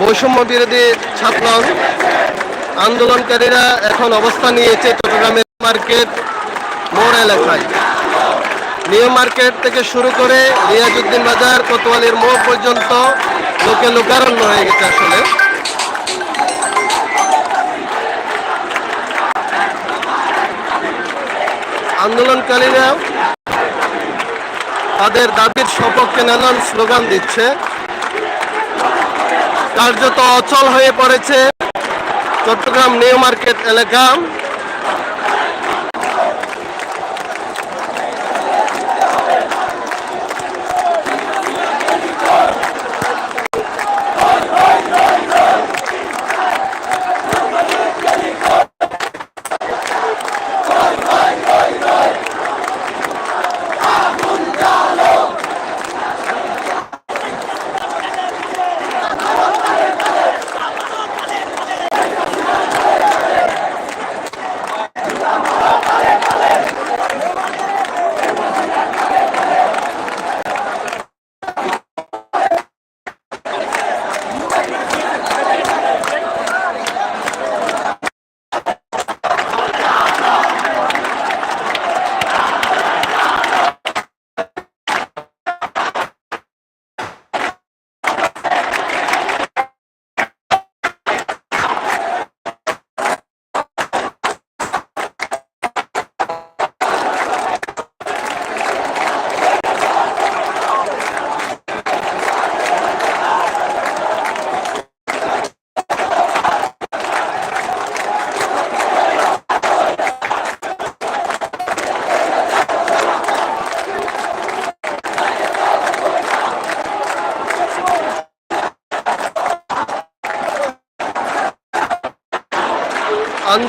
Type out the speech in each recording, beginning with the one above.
বৈষম্য বিরোধী ছাত্র আন্দোলনকারীরা এখন অবস্থান নিয়েছে চট্টগ্রামের মার্কেট মোড় এলাকায়। নিউ মার্কেট থেকে শুরু করে রিয়াজুদ্দিন বাজার, কোতোয়ালির মোড় পর্যন্ত লোকে লোকারণ্য হয়ে গেছে আসলে। আন্দোলনকারীরা তাদের দাবির সপক্ষে নানান স্লোগান দিচ্ছে। কার্যত অচল হয়ে পড়েছে। চট্টগ্রাম নিউ মার্কেট এলাকা।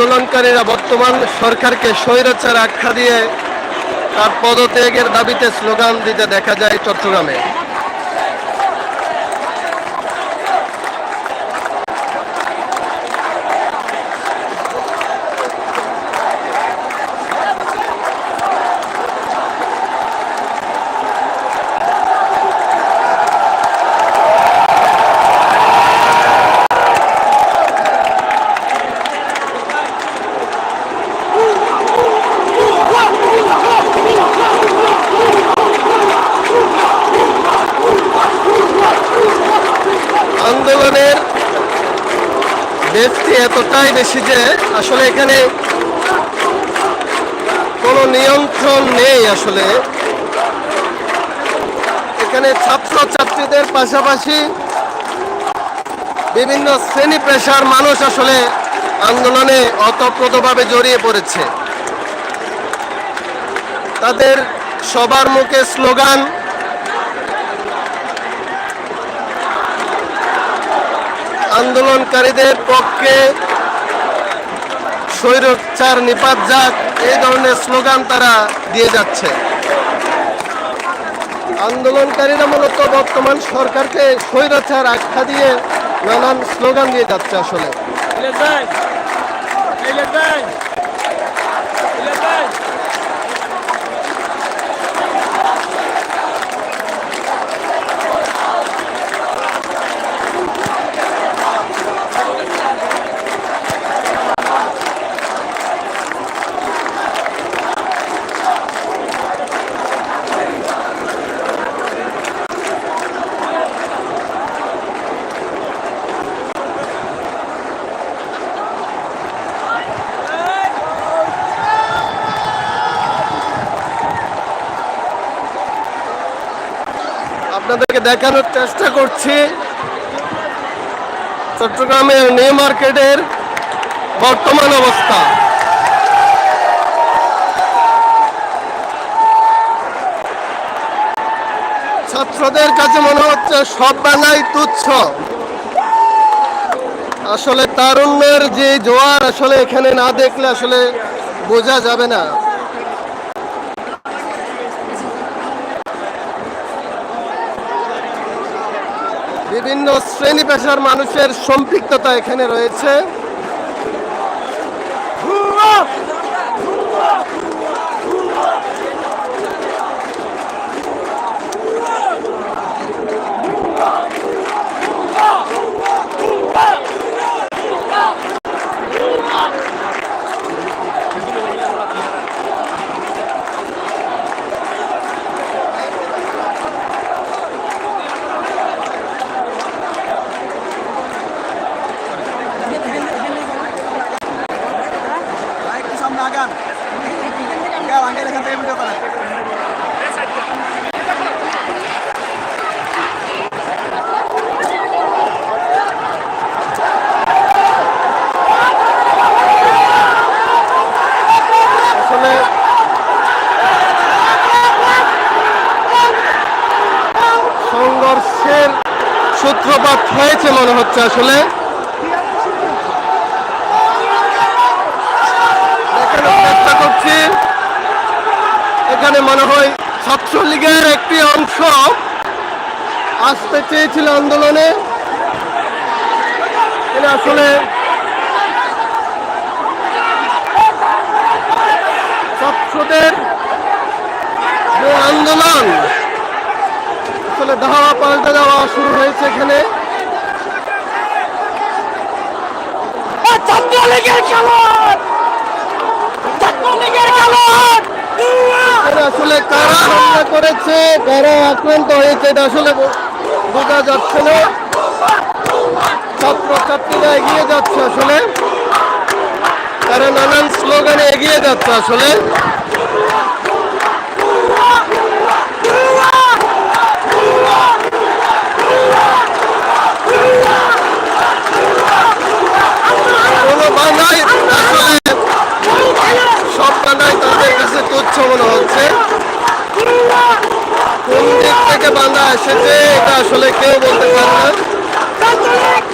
আন্দোলনকারীরা বর্তমান সরকারকে স্বৈরাচার আখ্যা দিয়ে তার পদত্যাগের দাবিতে স্লোগান দিতে দেখা যায় চট্টগ্রামে আন্দোলনের ব্যক্তি এতটাই বেশি যে আসলে এখানে কোনো নিয়ন্ত্রণ নেই আসলে। এখানে ছাত্র ছাত্রীদের পাশাপাশি বিভিন্ন শ্রেণি পেশার মানুষ আসলে আন্দোলনে অতপ্রতভাবে জড়িয়ে পড়েছে। তাদের সবার মুখে স্লোগান আন্দোলনকারীদের পক্ষে স্বৈরচার নিপাত যাক এই ধরনের স্লোগান তারা দিয়ে যাচ্ছে। আন্দোলনকারীরা মূলত বর্তমান সরকারকে স্বৈরাচার আখ্যা দিয়ে নানান স্লোগান দিয়ে যাচ্ছে আসলে। দেখানোর চেষ্টা করছি। চট্টগ্রামের নে মার্কেটের বর্তমান অবস্থা। ছাত্রদের কাছে মনে হচ্ছে সব বেলায় তুচ্ছ। আসলে তারুণ্যের যে জোয়ার আসলে এখানে না দেখলে আসলে বোঝা যাবে না। বিভিন্ন শ্রেণি পেশার মানুষের সম্পৃক্ততা এখানে রয়েছে। হয়েছে মনে হচ্ছে আসলে। এখানে মনে হয় ছাত্রলীগের একটি অংশ আসতে চেয়েছিল আন্দোলনে। এটা আসলে ছাত্রদের যে আন্দোলন, আসলে ধাওয়া পাল্টে দেওয়া শুরু হয়েছে এখানে। ছাত্রলীগের আসলে কারা হামলা করেছে? কারা আক্রান্ত হয়েছে এটা আসলে বোঝা যাচ্ছে না। ছাত্রছাত্রীরা এগিয়ে যাচ্ছে আসলে। তারা নানান স্লোগানে এগিয়ে যাচ্ছে আসলে। আসলে সব বাধাই তাদের কাছে তুচ্ছ মনে হচ্ছে। কোন দিক থেকে বাধা এসেছে, এটা আসলে কেউ বলতে পারে না।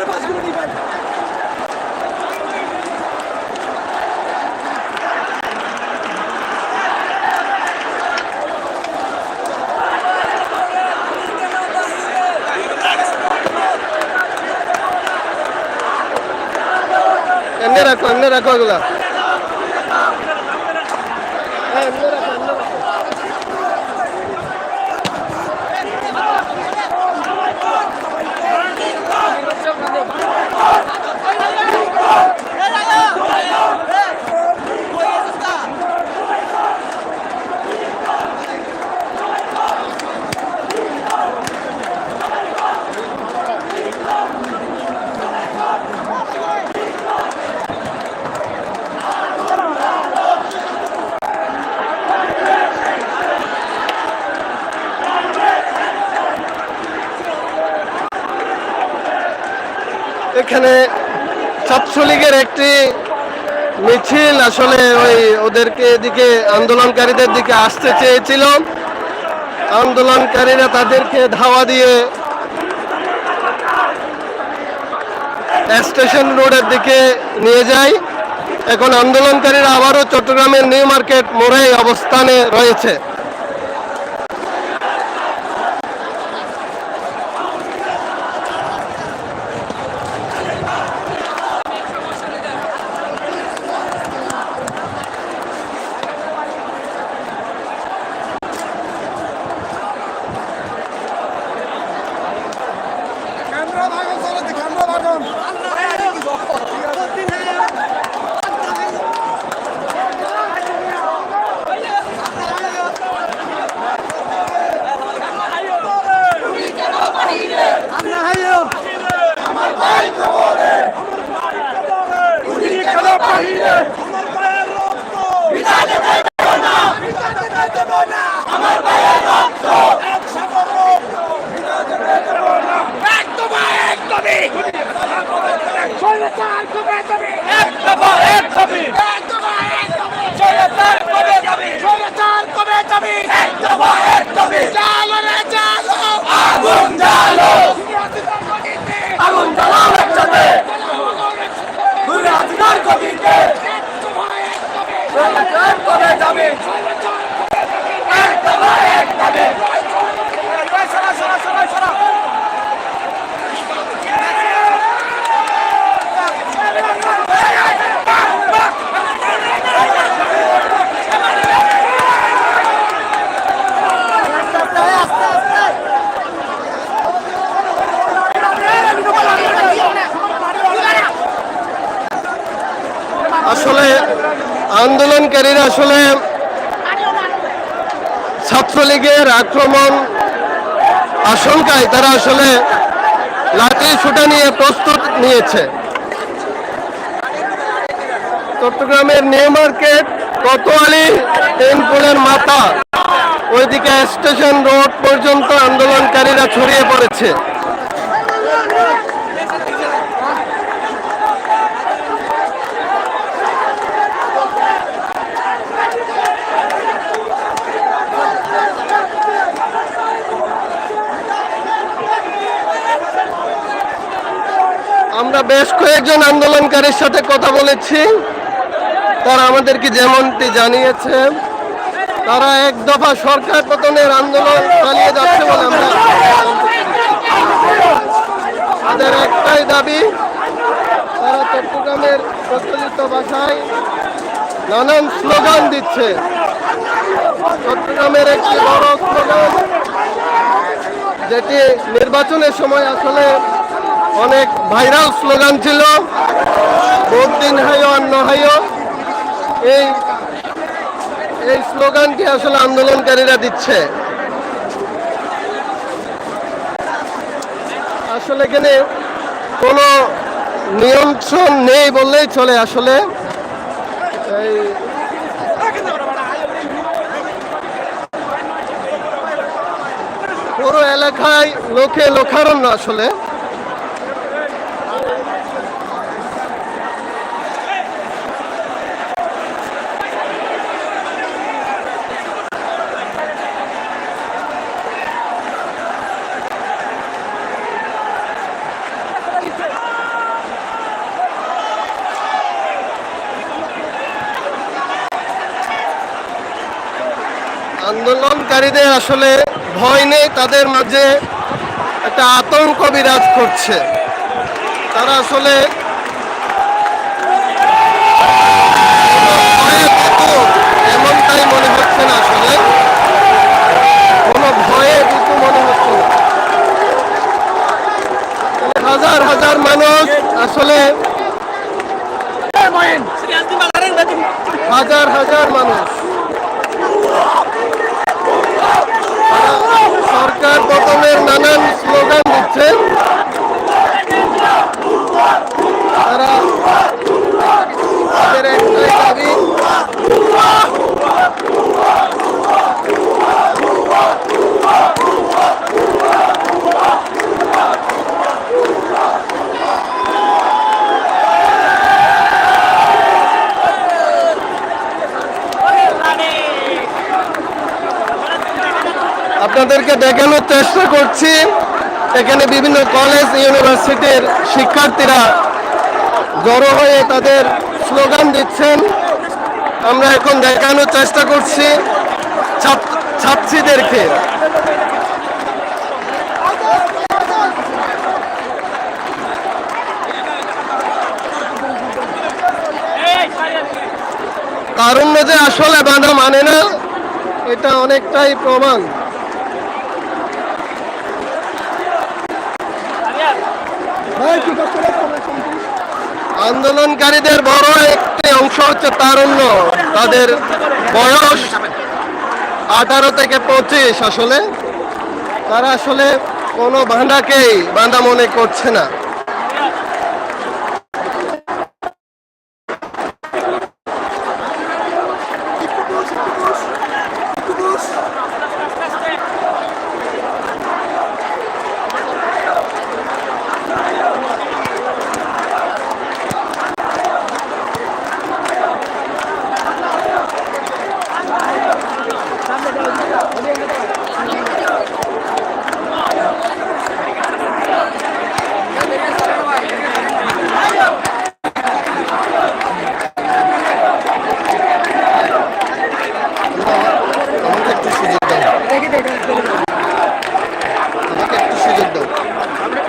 দোকানদারের বাসগুলো নিবেন এমনি রাখো এমনি রাখো এগুলা। এখানে ছাত্রলীগের একটি মিছিল আসলে ওই ওদেরকে এদিকে আন্দোলনকারীদের দিকে আসতে চেয়েছিল। আন্দোলনকারীরা তাদেরকে ধাওয়া দিয়ে স্টেশন রোডের দিকে নিয়ে যায়। এখন আন্দোলনকারীরা আবারও চট্টগ্রামের নিউ মার্কেট মোড়ে অবস্থানে রয়েছে। আন্দোলনকারীরা আসলে ছাত্রলীগের আক্রমণ আশঙ্কায় তারা আসলে লাঠি ছুটা নিয়ে প্রস্তুত নিয়েছে। চট্টগ্রামের নিউ মার্কেট কোতোয়ালি টেনপুলের মাথা। ওইদিকে স্টেশন রোড পর্যন্ত আন্দোলনকারীরা ছড়িয়ে পড়েছে। আমরা বেশ কয়েকজন আন্দোলনকারীর সাথে কথা বলেছি। তারা আমাদেরকে যেমনটি জানিয়েছে, তারা এক দফা সরকার পতনের আন্দোলন চালিয়ে যাচ্ছে বলে আমরা তাদের একটাই দাবি, তারা চট্টগ্রামের প্রচলিত ভাষায় নানান স্লোগান দিচ্ছে। চট্টগ্রামের একটি বড় স্লোগান, যেটি নির্বাচনের সময় আসলে অনেক ভাইরাল স্লোগান ছিল, ভোট দিন হাইও অন্য হাইও এই এই স্লোগানটি আসলে আন্দোলনকারীরা দিচ্ছে। আসলে এখানে কোনো নিয়ন্ত্রণ নেই বললেই চলে আসলে। এই, পুরো এলাকায় লোকে লোকারণ্য আসলে। আন্দোলনকারীদের আসলে ভয় নেই তাদের মাঝে একটা আতঙ্ক বিরাজ করছে। তারা আসলে এমনটাই মনে হচ্ছে না আসলে। কোনো ভয়ে ভীত মনে হচ্ছে না। হাজার হাজার মানুষ আসলে হাজার হাজার মানুষ। সরকার পতনের নানান স্লোগান দিচ্ছে। তারা তাদের একটাই দাবি আপনাদেরকে দেখানোর চেষ্টা করছি। এখানে বিভিন্ন কলেজ ইউনিভার্সিটির শিক্ষার্থীরা জড়ো হয়ে তাদের স্লোগান দিচ্ছেন। আমরা এখন দেখানোর চেষ্টা করছি ছাত্র- ছাত্রীদেরকে। কারণ যে আসলে বাধা মানে না, এটা অনেকটাই প্রমাণ। আন্দোলনকারীদের বড় একটি অংশ হচ্ছে তারুণ্য। তাদের বয়স আঠারো থেকে পঁচিশ আসলে। তারা আসলে কোনো বাঁধাকেই বাঁধা মনে করছে না আমাকে একটু সুযোগ দাও আমাকে একটু সুযোগ দাও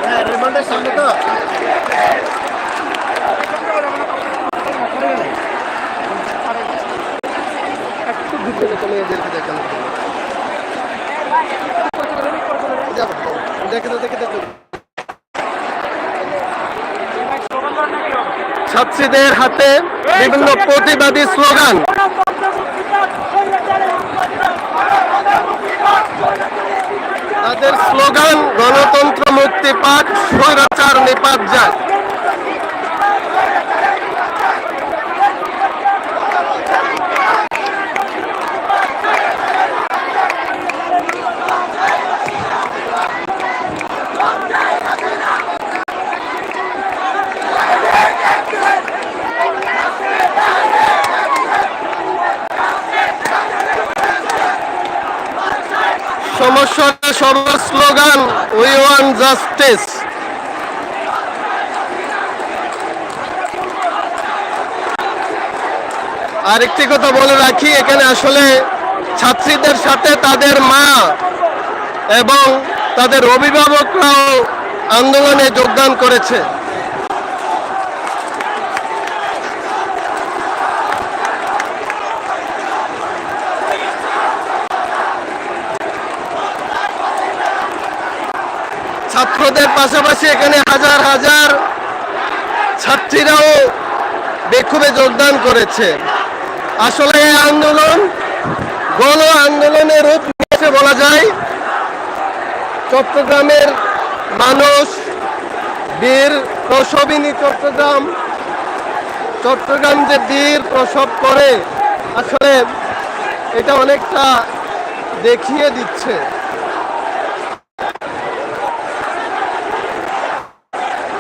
হ্যাঁ রিমান্ডের সামনে তো একটু ভিতরে চলে এদেরকে দেখানো যাব দেখে তো দেখে দেখো ছাত্রীদের হাতে বিভিন্ন প্রতিবাদী স্লোগান। তাদের স্লোগান গণতন্ত্র মুক্তি পাক স্বৈরাচার নিপাত যায়। সমস্যাটা সবার স্লোগান উই ওয়ান জাস্টিস আরেকটি কথা বলে রাখি, এখানে আসলে ছাত্রীদের সাথে তাদের মা এবং তাদের অভিভাবকরাও আন্দোলনে যোগদান করেছে। ছাত্রদের পাশাপাশি এখানে হাজার হাজার ছাত্রীরাও বিক্ষোভে যোগদান করেছে। আসলে এই আন্দোলন গণ আন্দোলনের রূপ নিয়েছে বলা যায়। চট্টগ্রামের মানুষ, বীর প্রসবিনী চট্টগ্রাম চট্টগ্রাম যে বীর প্রসব করে, আসলে এটা অনেকটা দেখিয়ে দিচ্ছে।